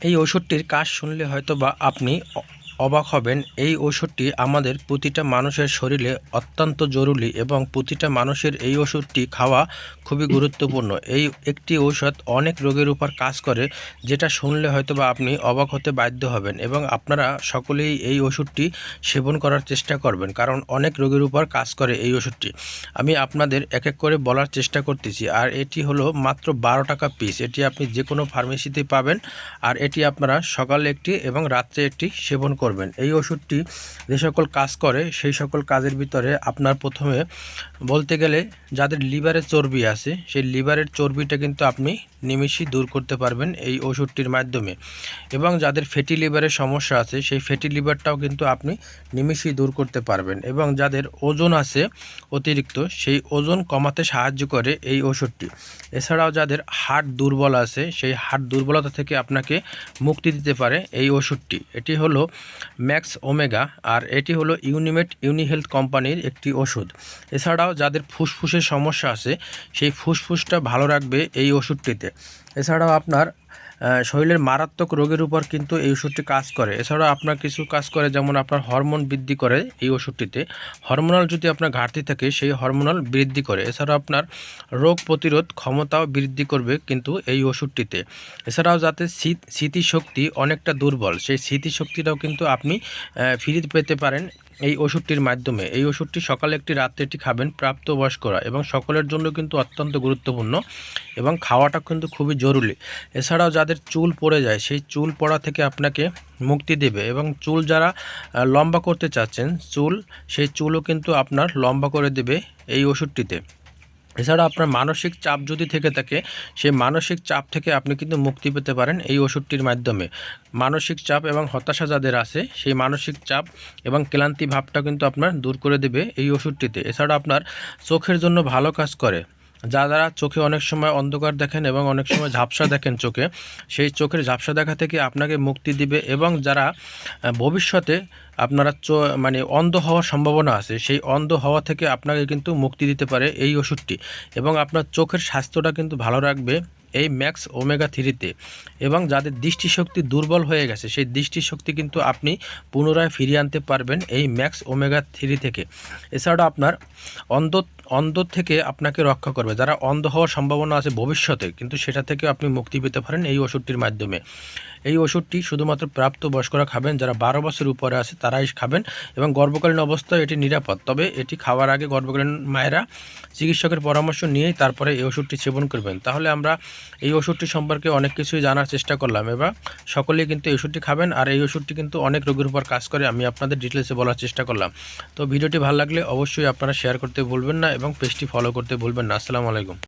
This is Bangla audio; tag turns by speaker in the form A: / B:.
A: এই ওষুধটির কাজ শুনলে হয়তো বা আপনি অবাক হবেন, এই ওষুধটি আমাদের প্রতিটা মানুষের শরীরে অত্যন্ত জরুরি এবং প্রতিটা মানুষের এই ওষুধটি খাওয়া খুবই গুরুত্বপূর্ণ। এই একটি ঔষধ অনেক রোগের উপর কাজ করে, যেটা শুনলে হয়তো বা আপনি অবাক হতে বাধ্য হবেন এবং আপনারা সকলেই এই ওষুধটি সেবন করার চেষ্টা করবেন, কারণ অনেক রোগের উপর কাজ করে এই ওষুধটি। আমি আপনাদের এক এক করে বলার চেষ্টা করতেছি, আর এটি হলো মাত্র বারো টাকা পিস। এটি আপনি যে কোনো ফার্মেসিতে পাবেন, আর এটি আপনারা সকালে একটি এবং রাত্রে একটি সেবন করবেন। এই ওষুধটি যে সকল কাজ করে, সেই সকল কাজের ভিতরে আপনার প্রথমে বলতে গেলে যাদের লিভারে চর্বি আছে, সেই লিভারের চর্বিটা কিন্তু আপনি নিমিষই দূর করতে পারবেন এই ওষুধটির মাধ্যমে। এবং যাদের ফ্যাটি লিভারের সমস্যা আছে, সেই ফ্যাটি লিভারটাও কিন্তু আপনি নিমিষই দূর করতে পারবেন। এবং যাদের ওজন আছে অতিরিক্ত, সেই ওজন কমাতে সাহায্য করে এই ওষুধটি। এছাড়াও যাদের হার্ট দুর্বল আছে, সেই হার্ট দুর্বলতা থেকে আপনাকে মুক্তি দিতে পারে এই ওষুধটি। এটি হলো ম্যাক্স ওমেগা, আর এটি হলো ইউনিমেট ইউনিহেলথ কোম্পানির একটি ওষুধ। এছাড়াও যাদের ফুসফুসের সমস্যা আছে, সেই ফুসফুসটা ভালো রাখবে এই ওষুধটিতে। এছাড়াও আপনার শরীরের মারাত্মক রোগের উপর কিন্তু এই ওষুধটি কাজ করে। এছাড়াও আপনার কিছু কাজ করে, যেমন আপনার হরমোন বৃদ্ধি করে এই ওষুধটিতে। হরমোনাল যদি আপনার ঘাটতি থাকে, সেই হরমোনাল বৃদ্ধি করে। এছাড়াও আপনার রোগ প্রতিরোধ ক্ষমতাও বৃদ্ধি করবে কিন্তু এই ওষুধটিতে। এছাড়াও যাতে স্মৃতিশক্তি অনেকটা দুর্বল, সেই স্মৃতিশক্তিটাও কিন্তু আপনি ফিরে পেতে পারেন এই ওষুধটির মাধ্যমে। এই ওষুধটি সকালে একটি রাত্রে একটি খাবেন প্রাপ্তবয়স্করা এবং সকলের জন্য কিন্তু অত্যন্ত গুরুত্বপূর্ণ এবং খাওয়াটা কিন্তু খুবই জরুরি। এছাড়াও যাদের চুল পড়ে যায়, সেই চুল পড়া থেকে আপনাকে মুক্তি দেবে এবং চুল যারা লম্বা করতে চাচ্ছেন, চুল, সেই চুলও কিন্তু আপনার লম্বা করে দেবে এই ওষুধটিতে। এছাড়া আপনার মানসিক চাপ যদি থেকে থাকে, সেই মানসিক চাপ থেকে আপনি কিন্তু মুক্তি পেতে পারেন এই ওষুধটির মাধ্যমে। মানসিক চাপ এবং হতাশা যাদের আছে, সেই মানসিক চাপ এবং ক্লান্তি ভাবটা কিন্তু আপনার দূর করে দেবে এই ওষুধটিতে। এছাড়া আপনার চোখের জন্য ভালো কাজ করে। যারা চোখে অনেক সময় অন্ধকার দেখেন এবং অনেক সময় ঝাপসা দেখেন চোখে, সেই চোখের ঝাপসা দেখা থেকে আপনাকে মুক্তি দিবে এবং যারা ভবিষ্যতে আপনারা চো মানে অন্ধ হওয়ার সম্ভাবনা আছে, সেই অন্ধ হওয়া থেকে আপনাকে কিন্তু মুক্তি দিতে পারে এই ওষুধটি এবং আপনার চোখের স্বাস্থ্যটা কিন্তু ভালো রাখবে। এই ম্যাক্স ওমেগা থ্রিতে এবং যাদের দৃষ্টিশক্তি দুর্বল হয়ে গেছে, সেই দৃষ্টিশক্তি কিন্তু আপনি পুনরায় ফিরিয়ে আনতে পারবেন এই ম্যাক্স ওমেগা থ্রি থেকে। এছাড়া আপনার অন্ধ অন্ধ থেকে আপনাকে রক্ষা করবে। যারা অন্ধ হওয়ার সম্ভাবনা আছে ভবিষ্যতে, কিন্তু সেটা থেকে আপনি মুক্তি পেতে পারেন এই ওষুধটির মাধ্যমে। এই ওষুধটি শুধুমাত্র প্রাপ্ত বয়স্করা খাবেন, যারা বারো বছর উপরে আছে তারাই খাবেন এবং গর্ভকালীন অবস্থায় এটি নিরাপদ। তবে এটি খাওয়ার আগে গর্ভকালীন মায়েরা চিকিৎসকের পরামর্শ নিয়েই তারপরে এই ওষুধটি সেবন করবেন। তাহলে আমরা এই ওষুধটি সম্পর্কে অনেক কিছুই জানার চেষ্টা করলাম। এবার সকলেই কিন্তু এই ওষুধটি খাবেন আর এই ওষুধটি কিন্তু অনেক রোগের উপর কাজ করে, আমি আপনাদের ডিটেলসে বলার চেষ্টা করলাম। তো ভিডিওটি ভালো লাগলে অবশ্যই আপনারা শেয়ার করতে ভুলবেন না এবং পেজটি ফলো করতে ভুলবেন না। আসসালামু আলাইকুম।